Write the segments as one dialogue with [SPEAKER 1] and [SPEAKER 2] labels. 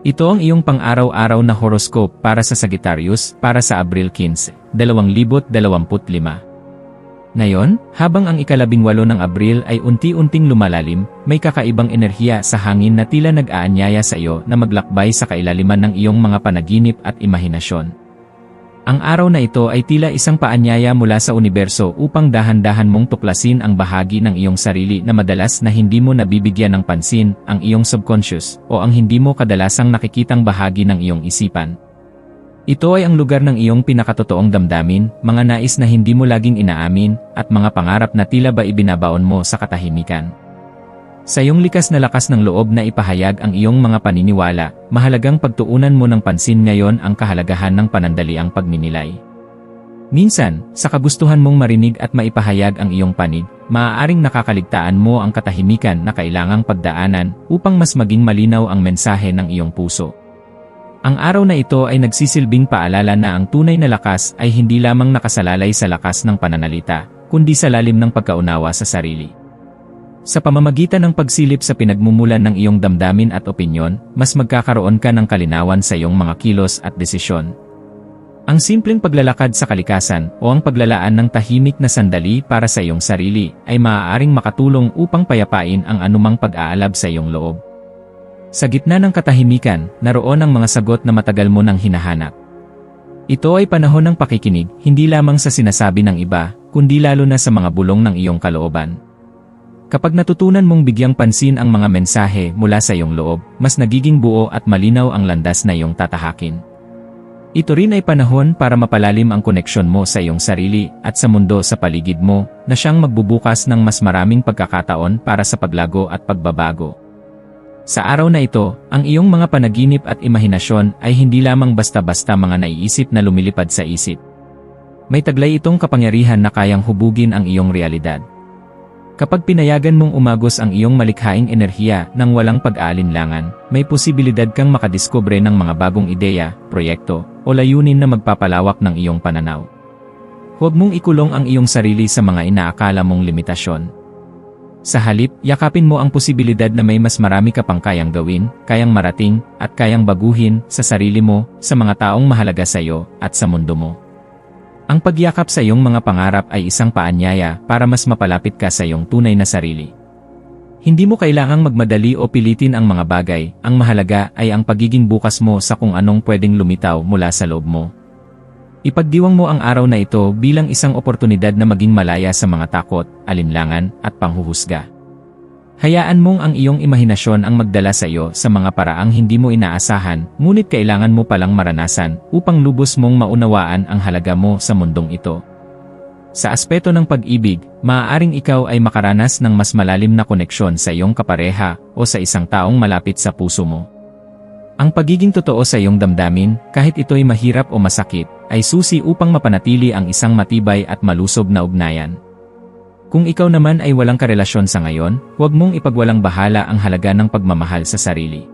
[SPEAKER 1] Ito ang iyong pang-araw-araw na horoscope para sa Sagittarius para sa Abril 15, 2025. Ngayon, habang ang ikalabing walo ng Abril ay unti-unting lumalalim, may kakaibang enerhiya sa hangin na tila nag-aanyaya sa iyo na maglakbay sa kailaliman ng iyong mga panaginip at imahinasyon. Ang araw na ito ay tila isang paanyaya mula sa universo upang dahan-dahan mong tuklasin ang bahagi ng iyong sarili na madalas na hindi mo nabibigyan ng pansin, ang iyong subconscious, o ang hindi mo kadalasang nakikitang bahagi ng iyong isipan. Ito ay ang lugar ng iyong pinakatotoong damdamin, mga nais na hindi mo laging inaamin, at mga pangarap na tila ba ibinabaon mo sa katahimikan. Sa iyong likas na lakas ng loob na ipahayag ang iyong mga paniniwala, mahalagang pagtuunan mo ng pansin ngayon ang kahalagahan ng panandaliang pagninilay. Minsan, sa kagustuhan mong marinig at maipahayag ang iyong panig, maaaring nakakaligtaan mo ang katahimikan na kailangang pagdaanan upang mas maging malinaw ang mensahe ng iyong puso. Ang araw na ito ay nagsisilbing paalala na ang tunay na lakas ay hindi lamang nakasalalay sa lakas ng pananalita, kundi sa lalim ng pagkaunawa sa sarili. Sa pamamagitan ng pagsilip sa pinagmumulan ng iyong damdamin at opinyon, mas magkakaroon ka ng kalinawan sa iyong mga kilos at desisyon. Ang simpleng paglalakad sa kalikasan o ang paglalaan ng tahimik na sandali para sa iyong sarili ay maaaring makatulong upang payapain ang anumang pag-aalab sa iyong loob. Sa gitna ng katahimikan, naroon ang mga sagot na matagal mo nang hinahanap. Ito ay panahon ng pakikinig, hindi lamang sa sinasabi ng iba, kundi lalo na sa mga bulong ng iyong kalooban. Kapag natutunan mong bigyang pansin ang mga mensahe mula sa iyong loob, mas nagiging buo at malinaw ang landas na iyong tatahakin. Ito rin ay panahon para mapalalim ang koneksyon mo sa iyong sarili at sa mundo sa paligid mo na siyang magbubukas ng mas maraming pagkakataon para sa paglago at pagbabago. Sa araw na ito, ang iyong mga panaginip at imahinasyon ay hindi lamang basta-basta mga naiisip na lumilipad sa isip. May taglay itong kapangyarihan na kayang hubugin ang iyong realidad. Kapag pinayagan mong umagos ang iyong malikhaing enerhiya ng walang pag-aalinlangan, may posibilidad kang makadiskubre ng mga bagong ideya, proyekto, o layunin na magpapalawak ng iyong pananaw. Huwag mong ikulong ang iyong sarili sa mga inaakala mong limitasyon. Sa halip, yakapin mo ang posibilidad na may mas marami ka pang kayang gawin, kayang marating, at kayang baguhin sa sarili mo, sa mga taong mahalaga sa iyo, at sa mundo mo. Ang pagyakap sa iyong mga pangarap ay isang paanyaya para mas mapalapit ka sa iyong tunay na sarili. Hindi mo kailangang magmadali o pilitin ang mga bagay, ang mahalaga ay ang pagiging bukas mo sa kung anong pwedeng lumitaw mula sa loob mo. Ipagdiwang mo ang araw na ito bilang isang oportunidad na maging malaya sa mga takot, alinlangan, at panghuhusga. Hayaan mong ang iyong imahinasyon ang magdala sa iyo sa mga paraang hindi mo inaasahan, ngunit kailangan mo palang maranasan upang lubos mong maunawaan ang halaga mo sa mundong ito. Sa aspeto ng pag-ibig, maaaring ikaw ay makaranas ng mas malalim na koneksyon sa iyong kapareha o sa isang taong malapit sa puso mo. Ang pagiging totoo sa iyong damdamin, kahit ito'y mahirap o masakit, ay susi upang mapanatili ang isang matibay at malusob na ugnayan. Kung ikaw naman ay walang karelasyon sa ngayon, huwag mong ipagwalang bahala ang halaga ng pagmamahal sa sarili.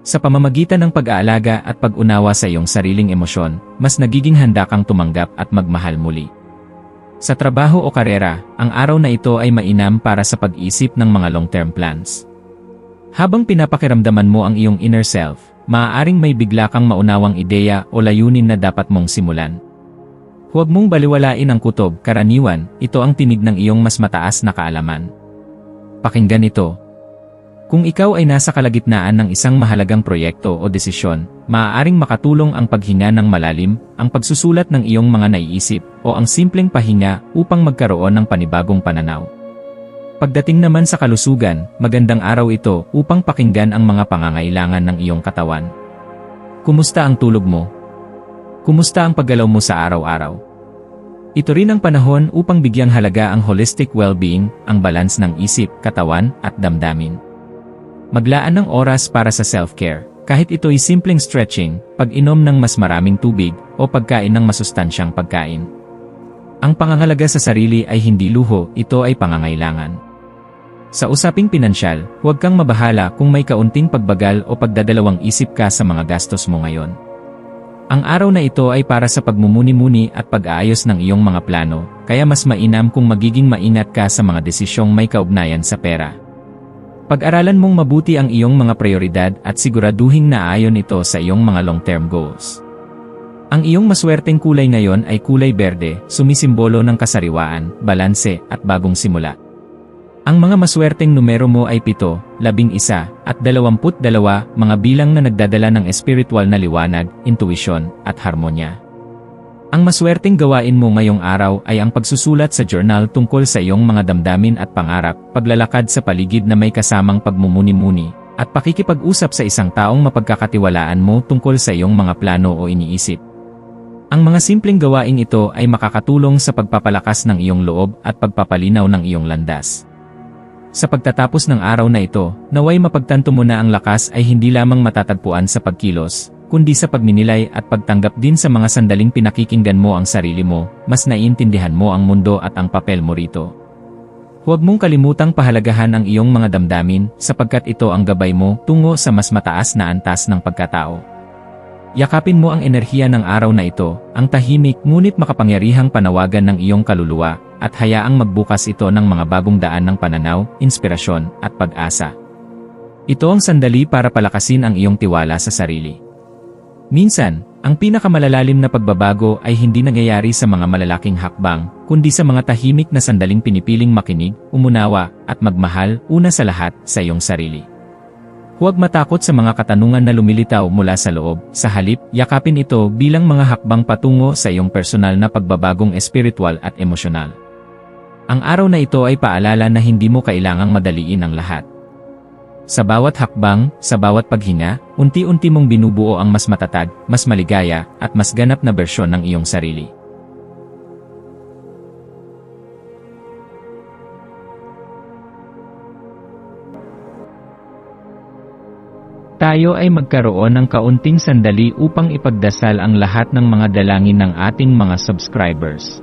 [SPEAKER 1] Sa pamamagitan ng pag-aalaga at pag-unawa sa iyong sariling emosyon, mas nagiging handa kang tumanggap at magmahal muli. Sa trabaho o karera, ang araw na ito ay mainam para sa pag-isip ng mga long-term plans. Habang pinapakiramdaman mo ang iyong inner self, maaaring may bigla kang maunawang ideya o layunin na dapat mong simulan. Huwag mong baliwalain ang kutob, karaniwan, ito ang tinig ng iyong mas mataas na kaalaman. Pakinggan ito. Kung ikaw ay nasa kalagitnaan ng isang mahalagang proyekto o desisyon, maaaring makatulong ang paghinga ng malalim, ang pagsusulat ng iyong mga naiisip, o ang simpleng pahinga upang magkaroon ng panibagong pananaw. Pagdating naman sa kalusugan, magandang araw ito upang pakinggan ang mga pangangailangan ng iyong katawan. Kumusta ang tulog mo? Kumusta ang paggalaw mo sa araw-araw? Ito rin ang panahon upang bigyang halaga ang holistic well-being, ang balance ng isip, katawan, at damdamin. Maglaan ng oras para sa self-care, kahit ito'y simpleng stretching, pag-inom ng mas maraming tubig, o pagkain ng masustansyang pagkain. Ang pangangalaga sa sarili ay hindi luho, ito ay pangangailangan. Sa usaping pinansyal, huwag kang mabahala kung may kaunting pagbagal o pagdadalawang isip ka sa mga gastos mo ngayon. Ang araw na ito ay para sa pagmumuni-muni at pag-aayos ng iyong mga plano, kaya mas mainam kung magiging maingat ka sa mga desisyong may kaugnayan sa pera. Pag-aralan mong mabuti ang iyong mga prioridad at siguraduhing naayon ito sa iyong mga long-term goals. Ang iyong maswerteng kulay ngayon ay kulay berde, sumisimbolo ng kasariwaan, balanse, at bagong simula. Ang mga maswerteng numero mo ay 7, 11, at 22, mga bilang na nagdadala ng espiritual na liwanag, intuisyon, at harmonya. Ang maswerteng gawain mo ngayong araw ay ang pagsusulat sa journal tungkol sa iyong mga damdamin at pangarap, paglalakad sa paligid na may kasamang pagmumuni-muni, at pakikipag-usap sa isang taong mapagkakatiwalaan mo tungkol sa iyong mga plano o iniisip. Ang mga simpleng gawain ito ay makakatulong sa pagpapalakas ng iyong loob at pagpapalinaw ng iyong landas. Sa pagtatapos ng araw na ito, naway mapagtanto mo na ang lakas ay hindi lamang matatagpuan sa pagkilos, kundi sa pagninilay at pagtanggap din sa mga sandaling pinakikinggan mo ang sarili mo, mas naiintindihan mo ang mundo at ang papel mo rito. Huwag mong kalimutang pahalagahan ang iyong mga damdamin sapagkat ito ang gabay mo tungo sa mas mataas na antas ng pagkatao. Yakapin mo ang enerhiya ng araw na ito, ang tahimik ngunit makapangyarihang panawagan ng iyong kaluluwa, at hayaang magbukas ito ng mga bagong daan ng pananaw, inspirasyon, at pag-asa. Ito ang sandali para palakasin ang iyong tiwala sa sarili. Minsan, ang pinakamalalalim na pagbabago ay hindi nangyayari sa mga malalaking hakbang, kundi sa mga tahimik na sandaling pinipiling makinig, umunawa, at magmahal, una sa lahat, sa iyong sarili. Huwag matakot sa mga katanungan na lumilitaw mula sa loob, sa halip, yakapin ito bilang mga hakbang patungo sa iyong personal na pagbabagong espiritual at emosyonal. Ang araw na ito ay paalala na hindi mo kailangang madaliin ang lahat. Sa bawat hakbang, sa bawat paghinga, unti-unti mong binubuo ang mas matatag, mas maligaya, at mas ganap na bersyon ng iyong sarili. Tayo ay magkaroon ng kaunting sandali upang ipagdasal ang lahat ng mga dalangin ng ating mga subscribers